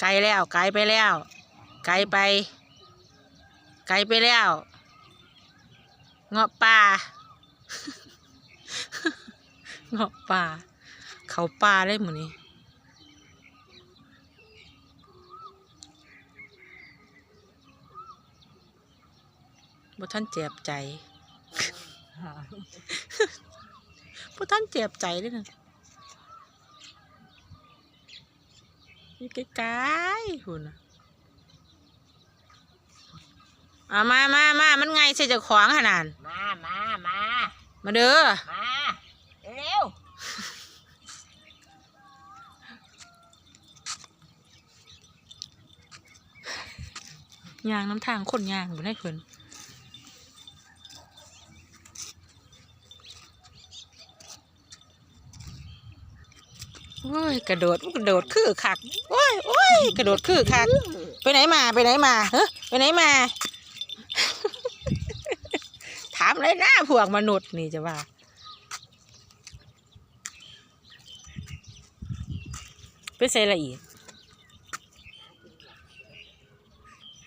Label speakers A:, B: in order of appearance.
A: ไกลแล้วไกลไปแล้ว ไกลไป ไกลไปแล้วเงาะป่าเงาะป่า เขาป่าเลยหมือนี้บ่ท่านเจ็บใจบ่ท่านเจ็บใจเลยนะ อยู่ไกลๆหุ่นน่ะเอามามามามันไงใส่เจะของขนาด
B: มามามา
A: มาเด้อ
B: มาเร็ว
A: ยางน้ำทางคนยางบ่ได้เพิ่น โอ้ยกระโดดกระโดดคือคักโอ้ยโอ้ยกระโดดคือคักไปไหนมาไปไหนมาเฮ้ไปไหนมา ถามเลยนะพวกมนุษย์นี่จะว่าไปใส่ละอีก